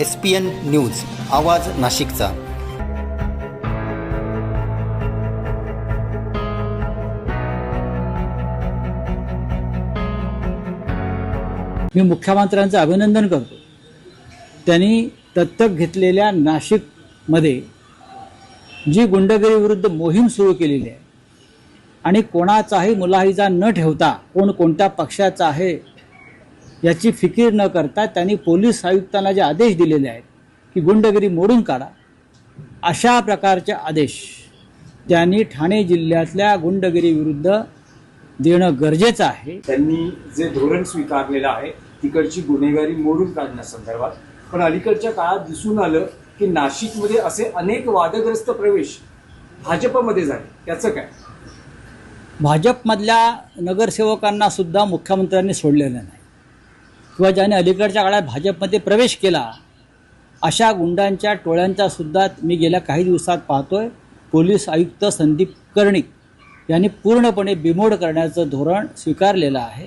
S P N news आवाज नाशिकचा. मी मुख्यमंत्र्यांचं अभिनंदन करतो. त्यांनी दत्तक घेतलेल्या नाशिकमध्ये जी गुंडगिरीविरुद्ध मोहीम सुरू केलेली आहे आणि कोणाचाही मुलाहिजा न ठेवता कोण कोणत्या पक्षाचा आहे याची फिकीर न करता त्यांनी पोलीस आयुक्तांना जे आदेश दिलेले आहेत की गुंडगिरी मोडून काढा अशा प्रकारचे आदेश त्यांनी ठाणे जिल्ह्यातल्या गुंडगिरीविरुद्ध देणं गरजेचं आहे. त्यांनी जे धोरण स्वीकारलेलं आहे तिकडची गुन्हेगारी मोडून काढण्यासंदर्भात. पण अलीकडच्या काळात दिसून आलं की नाशिकमध्ये असे अनेक वादग्रस्त प्रवेश भाजपमध्ये झाले. त्याचं काय? भाजपमधल्या नगरसेवकांना सुद्धा मुख्यमंत्र्यांनी सोडलेलं नाही. किंवा ज्याने अलीकडच्या काळात भाजपमध्ये प्रवेश केला अशा गुंडांच्या टोळ्यांचा सुद्धा मी गेल्या काही दिवसात पाहतोय. पोलीस आयुक्त संदीप कर्णिक यांनी पूर्णपणे बिमोड करण्याचं धोरण स्वीकारलेलं आहे.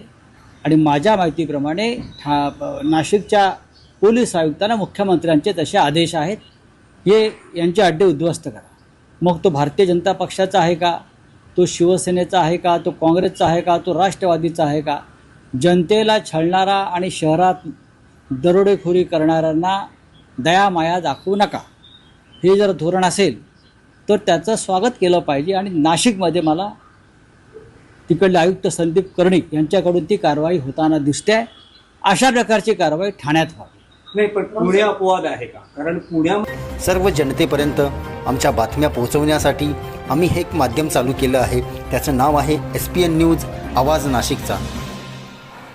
आणि माझ्या माहितीप्रमाणे ठा नाशिकच्या पोलीस आयुक्तांना मुख्यमंत्र्यांचे तसे आदेश आहेत. हे यांचे अड्डे उद्ध्वस्त करा. मग तो भारतीय जनता पक्षाचा आहे का? तो शिवसेनेचा आहे का? तो काँग्रेसचा आहे का? तो राष्ट्रवादीचा आहे का? जनतेला छळणारा आणि शहरात दरोडेखोरी करणाऱ्यांना दयामाया दाखवू नका. हे जर धोरण असेल तर त्याचं स्वागत केलं पाहिजे आणि नाशिकमध्ये मला तिकडले आयुक्त संदीप कर्णिक यांच्याकडून ती कारवाई होताना दिसते आहे. अशा प्रकारची कारवाई ठाण्यात व्हावी. नाही पण पुणे अपवाद आहे का? कारण पुण्या सर्व जनतेपर्यंत आमच्या बातम्या पोहोचवण्यासाठी आम्ही हे एक माध्यम चालू केलं आहे. त्याचं नाव आहे एस पी एन न्यूज आवाज नाशिकचा.